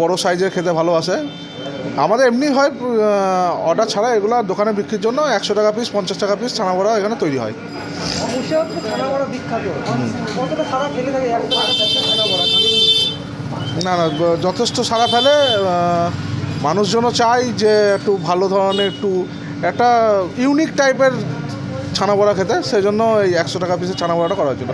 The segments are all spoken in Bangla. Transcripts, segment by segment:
বড় সাইজের খেতে ভালোবাসে। আমাদের এমনি হয় অর্ডার ছাড়া এগুলো দোকানে বিক্রির জন্য একশো টাকা পিস পঞ্চাশ টাকা পিস ছানা বড়া এখানে তৈরি হয়। না না যথেষ্ট সারা ফেলে মানুষজনও চায় যে একটু ভালো ধরনের একটু একটা ইউনিক টাইপের ছানা বড়া খেতে সেই জন্য এই একশো টাকা পিসের ছানা বড়াটা করা হয়েছিল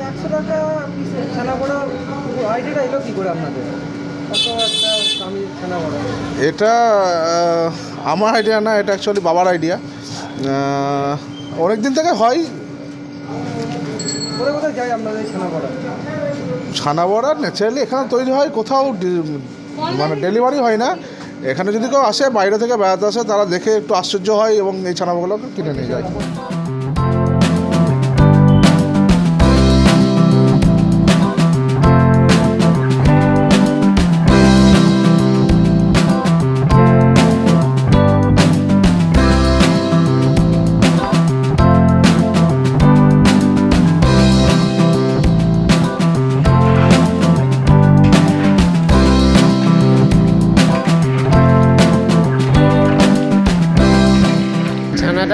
এটা আমার আইডিয়া না, এটা অ্যাকচুয়ালি বাবার আইডিয়া অনেক দিন থেকে হয়। ছানা বড়া ন্যাচারালি এখানে তৈরি হয়, কোথাও মানে ডেলিভারি হয় না। এখানে যদি কেউ আসে, বাইরে থেকে বেড়াতে আসে, তারা দেখে একটু আশ্চর্য হয় এবং এই ছানাগুলোকে কিনে নিয়ে যায়।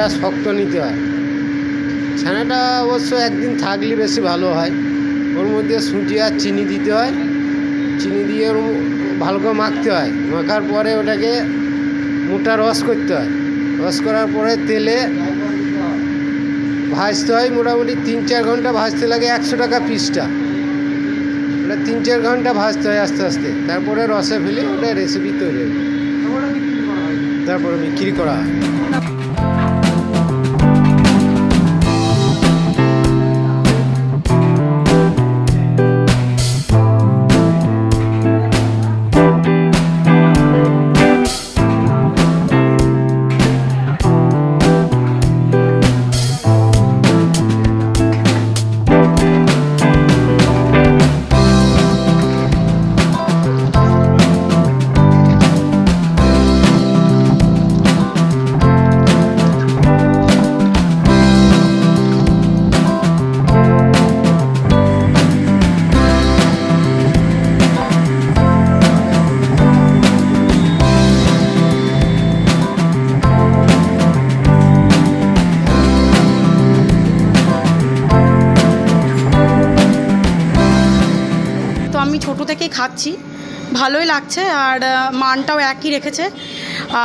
শক্ত নিতে হয়। ছানাটা অবশ্য একদিন থাকলে বেশি ভালো হয়। ওর মধ্যে সুজি আর চিনি দিতে হয়। চিনি দিয়ে ওর ভালো করে মাখতে হয়। মাখার পরে ওটাকে মোটা রস করতে হয়। রস করার পরে তেলে ভাজতে হয়। মোটামুটি তিন চার ঘণ্টা ভাজতে লাগে একশো টাকা পিসটা। ওটা তিন চার ঘণ্টা ভাজতে হয় আস্তে আস্তে। তারপরে রসে ফেলে ওটা রেসিপি তৈরি হয়। তারপরে বিক্রি করা হয়। থেকেই খাচ্ছি। ভালোই লাগছে আর মানটাও একই রেখেছে।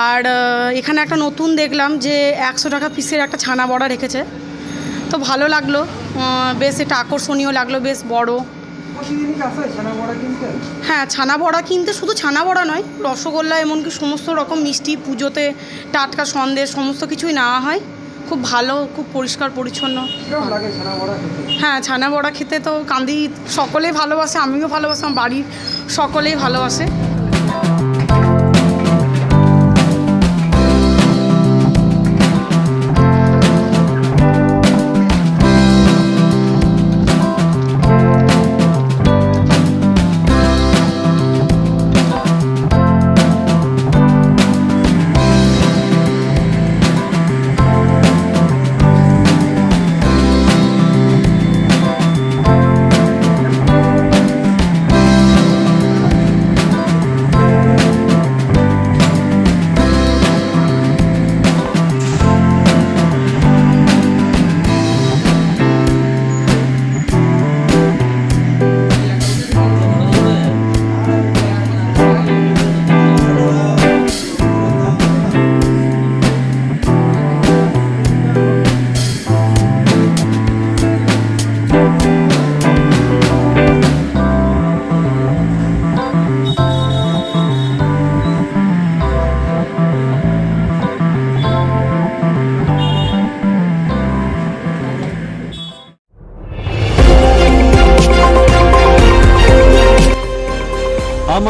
আর এখানে একটা নতুন দেখলাম যে একশো টাকা পিসের একটা ছানা বড়া রেখেছে। তো ভালো লাগল বেশ এটা আকর্ষণীয় লাগল, বেশ বড়। হ্যাঁ ছানা বড়া কিনতে শুধু ছানা বড়া নয়, রসগোল্লা এমনকি সমস্ত রকম মিষ্টি, পুজোতে টাটকা সন্দেশ সমস্ত কিছুই নেওয়া হয়। খুব ভালো খুব পরিষ্কার পরিচ্ছন্ন। হ্যাঁ ছানা বড়া খেতে তো কান্দি সকলেই ভালোবাসে আমিও ভালোবাসি আমার বাড়ির সকলেই ভালোবাসে।